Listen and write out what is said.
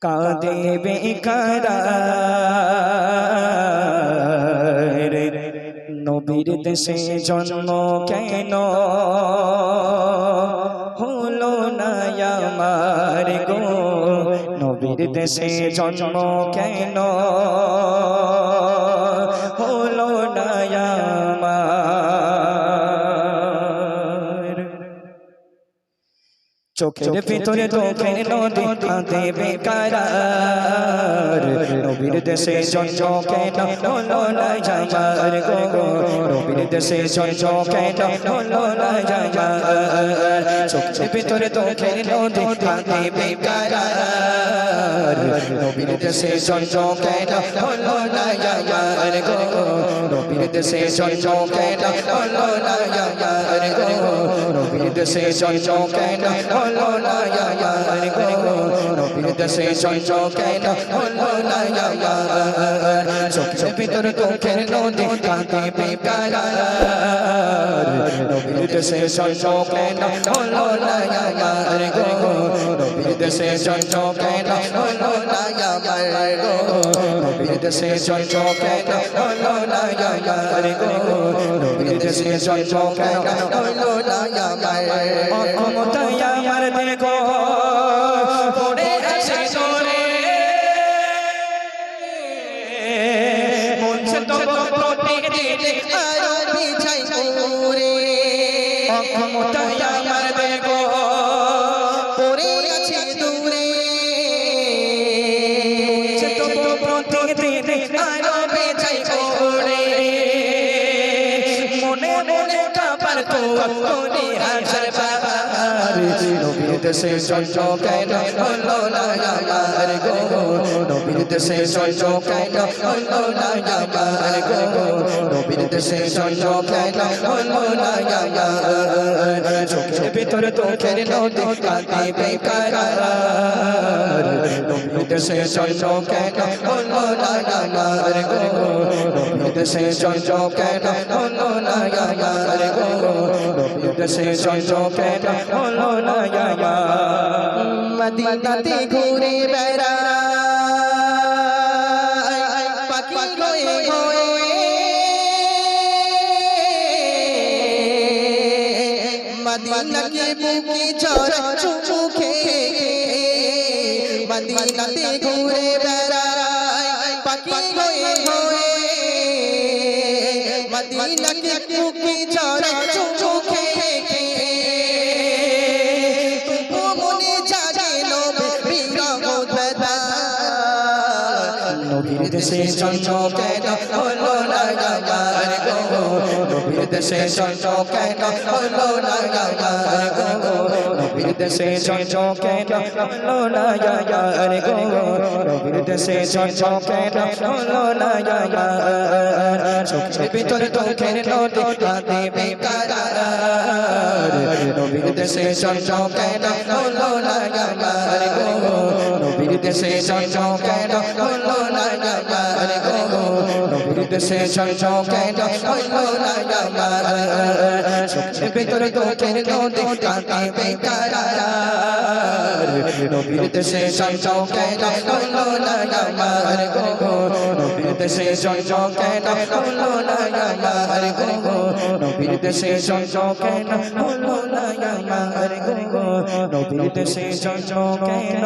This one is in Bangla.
কাঁদে বেকার নবীর দেশে জন্ম কেন? হলো না আমার গো। নবীর দেশে জন্ম কেন? চোখের ভিতরে চোখের নদী কাঁদে বেকার নবীর দেশে জন্ম কেন হলো না যাবার গো নবীর দেশে জন্ম কেন হলো না যাবার চোখের ভিতরে চোখের নদী কাঁদে বেকার নবীর দেশে জন্ম কেন হলো না যাবার গো নবীর দেশে জন্ম কেন হলো না যাবার গো নবীর দেশে জন্ম কেন হলো না যাবার গো নবীর দেশে জন্ম কেন হলো না যাবার চোখের ভিতর চোখের নদী কাঁদে বেকার নবীর দেশে জন্ম কেন হলো না যাবার গো নবীর দেশে জন্ম কেন হলো না যাবার গো নবীর দেশে জন্ম কেন হলো না যাবার গো দেশে জন্ম কেন হলো না যাবার অমতাই আমার দেখো পড়ে আছে জোরে মন সে তো প্রতীক দিলে আরও বিছাই মোরে অমতাই আমার দেখো পড়ে আছে দূরে সে তো প্রতীক দিলে আরও বেচাই ওরে মনে কাবার তো কোনি হাজার বাবার নবীর দেশে জন্ম কেন হলো না আমার গো। নবীর দেশে জন্ম কেন হলো না আমার গো। নবীর দেশে জন্ম কেন হলো না আমার চোখের ভিতরে তোখের নদী কাঁদে বেকার। দেশে জন্ম কেন হলো না আমার গো নবীর দেশে জন্ম কেন হলো না আমার গো নবীর দেশে জন্ম কেন হলো না আমার মদিনাতে ঘুরে খেয়ে মদিনাতে ঘুরে বেড়ায় পাখি হয়ে হয়ে মদিনাকে বুকে চড়া নবীর দেশে জন্ম কেন হলো না আমার গো নবীর দেশে জন্ম কেন হলো না আমার গো নবীর দেশে কেন হলো না আমার গো নবীর দেশে কেন হলো না আমার চোখের ভিতরে তোখের নদী কাঁদে বেকার নবীর দেশে কেন হলো না আমার গো নবীর দেশে কেন হলো না দেশে জন্ম কেন হলো না আমার। চোখের ভিতরে তোখের নদী কাঁদে বেকার। নবীর দেশে জন্ম কেন হলো না আমার গো। নবীর দেশে জন্ম কেন হলো না আমার গো। নবীর দেশে জন্ম কেন হলো না আমার গো। নবীর দেশে জন্ম কেন